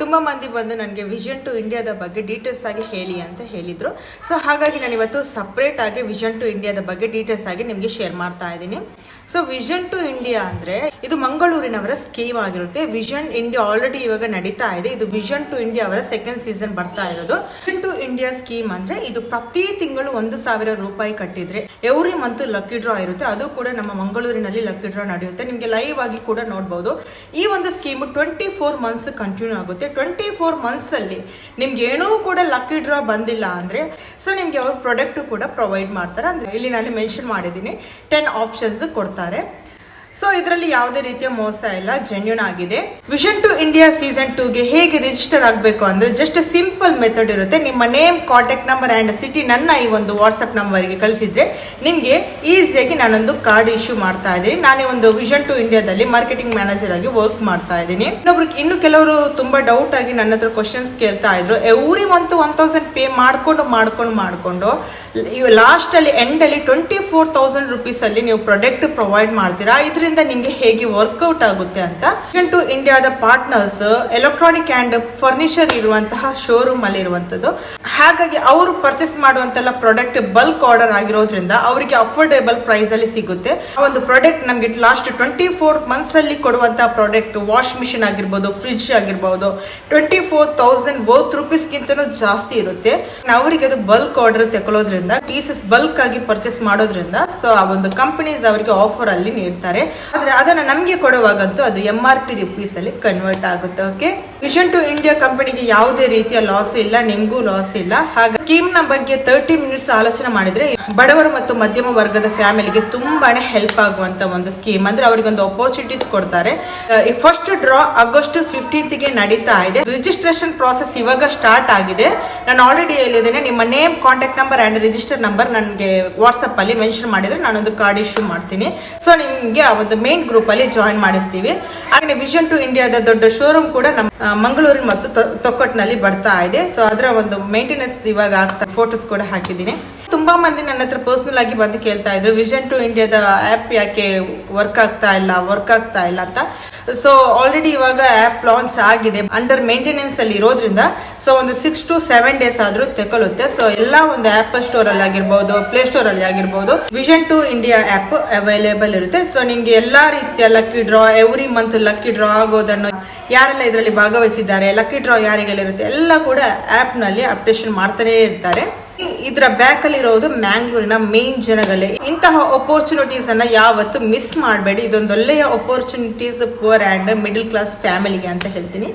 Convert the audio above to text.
ತುಂಬ ಮಂದಿ ಬಂದು ನನಗೆ ವಿಷನ್ ಟು ಇಂಡಿಯಾದ ಬಗ್ಗೆ ಡೀಟೇಲ್ಸ್ ಆಗಿ ಹೇಳಿ ಅಂತ ಹೇಳಿದರು. ಸೊ ಹಾಗಾಗಿ ನಾನು ಇವತ್ತು ಸಪ್ರೇಟ್ ಆಗಿ ವಿಷನ್ ಟು ಇಂಡಿಯಾದ ಬಗ್ಗೆ ಡೀಟೇಲ್ಸ್ ಆಗಿ ನಿಮಗೆ ಶೇರ್ ಮಾಡ್ತಾ ಇದ್ದೀನಿ. ಸೊ ವಿಷನ್ ಟು ಇಂಡಿಯಾ ಅಂದ್ರೆ ಇದು ಮಂಗಳೂರಿನವರ ಸ್ಕೀಮ್ ಆಗಿರುತ್ತೆ. ವಿಷನ್ ಇಂಡಿಯಾ ಆಲ್ರೆಡಿ ಇವಾಗ ನಡೀತಾ ಇದೆ. ಇದು ವಿಷನ್ ಟು ಇಂಡಿಯಾ ಅವರ ಸೆಕೆಂಡ್ ಸೀಸನ್ ಬರ್ತಾ ಇರೋದು. ವಿಷನ್ ಟು ಇಂಡಿಯಾ ಸ್ಕೀಮ್ ಅಂದ್ರೆ ಇದು ಪ್ರತಿ ತಿಂಗಳು ಒಂದು ಸಾವಿರ ರೂಪಾಯಿ ಕಟ್ಟಿದ್ರೆ ಎವ್ರಿ ಮಂತ್ ಲಕ್ಕಿ ಡ್ರಾ ಇರುತ್ತೆ. ಅದು ಕೂಡ ನಮ್ಮ ಮಂಗಳೂರಿನಲ್ಲಿ ಲಕ್ಕಿ ಡ್ರಾ ನಡೆಯುತ್ತೆ. ನಿಮಗೆ ಲೈವ್ ಆಗಿ ಕೂಡ ನೋಡಬಹುದು ಈ ಒಂದು scheme twenty four months continue ಆಗುತ್ತೆ. ಟ್ವೆಂಟಿ ಫೋರ್ ಮಂತ್ಸ್ ಅಲ್ಲಿ ನಿಮ್ಗೆ ಏನೂ ಕೂಡ ಲಕ್ಕಿ ಡ್ರಾ ಬಂದಿಲ್ಲ ಅಂದ್ರೆ ಸೊ ನಿಮ್ಗೆ ಅವ್ರ ಪ್ರಾಡಕ್ಟ್ ಕೂಡ ಪ್ರೊವೈಡ್ ಮಾಡ್ತಾರೆ. ಅಂದ್ರೆ ಇಲ್ಲಿ ನಾನು ಮೆನ್ಷನ್ ಮಾಡಿದ್ದೀನಿ ಟೆನ್ ಆಪ್ಷನ್ಸ್ ಕೊಡ್ತಾರೆ. ಕೊಡ್ತಾರೆ. ಸೊ ಇದರಲ್ಲಿ ಯಾವುದೇ ರೀತಿಯ ಮೋಸ ಇಲ್ಲ ಜೆನ್ಯೂನ್ ಆಗಿದೆ. ವಿಷನ್ ಟು ಇಂಡಿಯಾ ಸೀಸನ್ ಟೂಗೆ ಹೇಗೆ ರಿಜಿಸ್ಟರ್ ಆಗಬೇಕು ಅಂದ್ರೆ ಜಸ್ಟ್ ಸಿಂಪಲ್ ಮೆಥಡ್ ಇರುತ್ತೆ. ನಿಮ್ಮ name contact number and city ನನ್ನ ಈ ಒಂದು ವಾಟ್ಸಪ್ ನಂಬರ್ಗೆ ಕಳಿಸಿದ್ರೆ ನಿಮಗೆ ಈಸಿಯಾಗಿ ನಾನೊಂದು ಕಾರ್ಡ್ ಇಶ್ಯೂ ಮಾಡ್ತಾ ಇದ್ದೀನಿ. ನಾನೇ ಒಂದು ವಿಷನ್ ಟು ಇಂಡಿಯಾದಲ್ಲಿ ಮಾರ್ಕೆಟಿಂಗ್ ಮ್ಯಾನೇಜರ್ ಆಗಿ ವರ್ಕ್ ಮಾಡ್ತಾ ಇದ್ದೀನಿ. ಇನ್ನೊಬ್ರು, ಇನ್ನು ಕೆಲವರು ತುಂಬಾ ಡೌಟ್ ಆಗಿ ನನ್ನ ಹತ್ರ ಕ್ವಶನ್ಸ್ ಕೇಳ್ತಾ ಇದ್ರು. Every month one thousand pay ಮಾಡ್ಕೊಂಡು ಮಾಡ್ಕೊಂಡು ಮಾಡ್ಕೊಂಡು. ಅಲ್ಲಿ ಎಂಡ್ ಅಲ್ಲಿ ಟ್ವೆಂಟಿ ಫೋರ್ ತೌಸಂಡ್ ರುಪೀಸ್ ಅಲ್ಲಿ ನೀವು ಪ್ರಾಡಕ್ಟ್ ಪ್ರೊವೈಡ್ ಮಾಡ್ತೀರಾ? ಇದರಿಂದ ನಿಮಗೆ ಹೇಗೆ ವರ್ಕೌಟ್ ಆಗುತ್ತೆ ಅಂತ ಟು ಇಂಡಿಯಾದ ಪಾರ್ಟ್ನರ್ಸ್ ಎಲೆಕ್ಟ್ರಾನಿಕ್ ಅಂಡ್ ಫರ್ನಿಚರ್ ಇರುವಂತಹ ಶೋರೂಮ್ ಅಲ್ಲಿ ಇರುವಂತದ್ದು ಹಾಗಾಗಿ ಅವರು ಪರ್ಚೇಸ್ ಮಾಡುವಂತೆಲ್ಲ ಪ್ರಾಡಕ್ಟ್ ಬಲ್ಕ್ ಆರ್ಡರ್ ಆಗಿರೋದ್ರಿಂದ ಅವರಿಗೆ ಅಫೋರ್ಡೇಬಲ್ ಪ್ರೈಸ್ ಅಲ್ಲಿ ಸಿಗುತ್ತೆ. ಆ ಒಂದು ಪ್ರಾಡಕ್ಟ್ ನಮಗೆ ಲಾಸ್ಟ್ ಟ್ವೆಂಟಿ ಫೋರ್ ಮಂತ್ಸ್ ಅಲ್ಲಿ ಕೊಡುವಂತಹ ಪ್ರಾಡಕ್ಟ್ ವಾಶ್ ಮಿಷಿನ್ ಆಗಿರ್ಬೋದು ಫ್ರಿಡ್ಜ್ ಆಗಿರ್ಬೋದು ಟ್ವೆಂಟಿ ಫೋರ್ ತೌಸಂಡ್ ಬೋತ್ ರುಪೀಸ್ಗಿಂತನೂ ಜಾಸ್ತಿ ಇರುತ್ತೆ. ಅವರಿಗೆ ಅದು ಬಲ್ಕ್ ಆರ್ಡರ್ ತಗೊಳ್ಳೋದ್ರಿಂದ ಪೀಸಸ್ ಬಲ್ಕ್ ಆಗಿ ಪರ್ಚೇಸ್ ಮಾಡೋದ್ರಿಂದ ಸೊ ಆ ಒಂದು ಕಂಪನೀಸ್ ಅವರಿಗೆ ಆಫರ್ ಅಲ್ಲಿ ನೀಡ್ತಾರೆ. ಆದ್ರೆ ಅದನ್ನ ನಮಗೆ ಕೊಡುವಾಗಂತೂ ಅದು ಎಂ ಆರ್ ಪಿ ರುಪೀಸಲ್ಲಿ ಕನ್ವರ್ಟ್ ಆಗುತ್ತೆ ಓಕೆ ವಿಷನ್ ಟು ಇಂಡಿಯಾ ಕಂಪನಿಗೆ ಯಾವುದೇ ರೀತಿಯ ಲಾಸ್ ಇಲ್ಲ, ನಿಮಗೂ ಲಾಸ್ ಇಲ್ಲ. ಹಾಗೆ ಸ್ಕೀಮ್ನ ಬಗ್ಗೆ ತರ್ಟಿ ಮಿನಿಟ್ಸ್ ಆಲೋಚನೆ ಮಾಡಿದ್ರೆ ಬಡವರು ಮತ್ತು ಮಧ್ಯಮ ವರ್ಗದ ಫ್ಯಾಮಿಲಿಗೆ ತುಂಬಾನೇ ಹೆಲ್ಪ್ ಆಗುವಂತ ಒಂದು ಸ್ಕೀಮ್ ಅಂದ್ರೆ ಅವರಿಗೆ ಒಂದು ಅಪರ್ಚುನಿಟೀಸ್ ಕೊಡ್ತಾರೆ. ಫಸ್ಟ್ ಡ್ರಾ ಆಗಸ್ಟ್ ಫಿಫ್ಟೀನ್ತ್ಗೆ ನಡೀತಾ ಇದೆ. ರಿಜಿಸ್ಟ್ರೇಷನ್ ಪ್ರಾಸೆಸ್ ಇವಾಗ ಸ್ಟಾರ್ಟ್ ಆಗಿದೆ. ನಾನು ಆಲ್ರೆಡಿ ಹೇಳಿದ್ದೇನೆ, ನಿಮ್ಮ name contact number and register number ನನಗೆ ವಾಟ್ಸಪ್ ಅಲ್ಲಿ ಮೆನ್ಷನ್ ಮಾಡಿದ್ರೆ ನಾನೊಂದು ಕಾರ್ಡ್ ಇಶ್ಯೂ ಮಾಡ್ತೀನಿ. ಸೊ ನಿಮಗೆ ಆ ಒಂದು ಮೇನ್ ಗ್ರೂಪ್ ಅಲ್ಲಿ ಜಾಯಿನ್ ಮಾಡಿಸ್ತೀವಿ. ಹಾಗೆ ವಿಷನ್ ಟು ಇಂಡಿಯಾದ ದೊಡ್ಡ ಶೋರೂಮ್ ಕೂಡ ನಮ್ಮ ಆ, ಮಂಗಳೂರು ಮತ್ತು ತೊ- ತೊಕ್ಕಟ್ನಲ್ಲಿ ಬರ್ತಾ ಇದೆ. ಸೊ ಅದರ ಒಂದು ಮೇಂಟೆನೆನ್ಸ್ ಇವಾಗ ಆಗ್ತಾ ಫೋಟೋಸ್ ಕೂಡ ಹಾಕಿದ್ದೀನಿ. ತುಂಬಾ ಮಂದಿ ನನ್ನ ಹತ್ರ ಪರ್ಸನಲ್ ಆಗಿ ಬಂದು ಕೇಳ್ತಾ ಇದ್ರು ವಿಷನ್ ಟು ಇಂಡಿಯಾದ ಆ್ಯಪ್ ಯಾಕೆ ವರ್ಕ್ ಆಗ್ತಾ ಇಲ್ಲ ವರ್ಕ್ ಆಗ್ತಾ ಇಲ್ಲ ಅಂತ. ಸೊ ಆಲ್ರೆಡಿ ಇವಾಗ ಆ್ಯಪ್ ಲಾಂಚ್ ಆಗಿದೆ ಅಂಡರ್ ಮೇಂಟೆನೆನ್ಸ್ ಅಲ್ಲಿ ಇರೋದ್ರಿಂದ ಸೊ ಒಂದು ಸಿಕ್ಸ್ ಟು ಸೆವೆನ್ ಡೇಸ್ ಆದ್ರೂ ತಗೊಳ್ಳುತ್ತೆ ಸೊ ಎಲ್ಲ ಒಂದು ಆಪ್ ಸ್ಟೋರ್ ಅಲ್ಲಿ ಆಗಿರ್ಬೋದು ಪ್ಲೇ ಸ್ಟೋರ್ ಅಲ್ಲಿ ಆಗಿರ್ಬೋದು vision to India app available ಇರುತ್ತೆ. ಸೊ ನಿಮ್ಗೆ ಎಲ್ಲಾ ರೀತಿಯ lucky draw every month lucky draw ಆಗೋದನ್ನು ಯಾರೆಲ್ಲ ಇದರಲ್ಲಿ ಭಾಗವಹಿಸಿದ್ದಾರೆ ಲಕ್ಕಿ ಡ್ರಾ ಯಾರಿಗೆಲ್ಲ ಇರುತ್ತೆ, ಎಲ್ಲ ಕೂಡ ಆ್ಯಪ್ನಲ್ಲಿ ಅಪ್ಡೇಷನ್ ಮಾಡ್ತಾನೇ ಇರ್ತಾರೆ. ಇದರ ಬ್ಯಾಕ್ ಅಲ್ಲಿ ಇರೋದು ಮ್ಯಾಂಗ್ಳೂರಿನ ಮೇನ್ ಜನಗಳೇ ಇಂತಹ ಅಪರ್ಚುನಿಟೀಸ್ ಅನ್ನ ಯಾವತ್ತು ಮಿಸ್ ಮಾಡಬೇಡಿ. ಇದೊಂದು ಒಳ್ಳೆಯ opportunities poor and middle class ಫ್ಯಾಮಿಲಿಗೆ ಅಂತ ಹೇಳ್ತೀನಿ.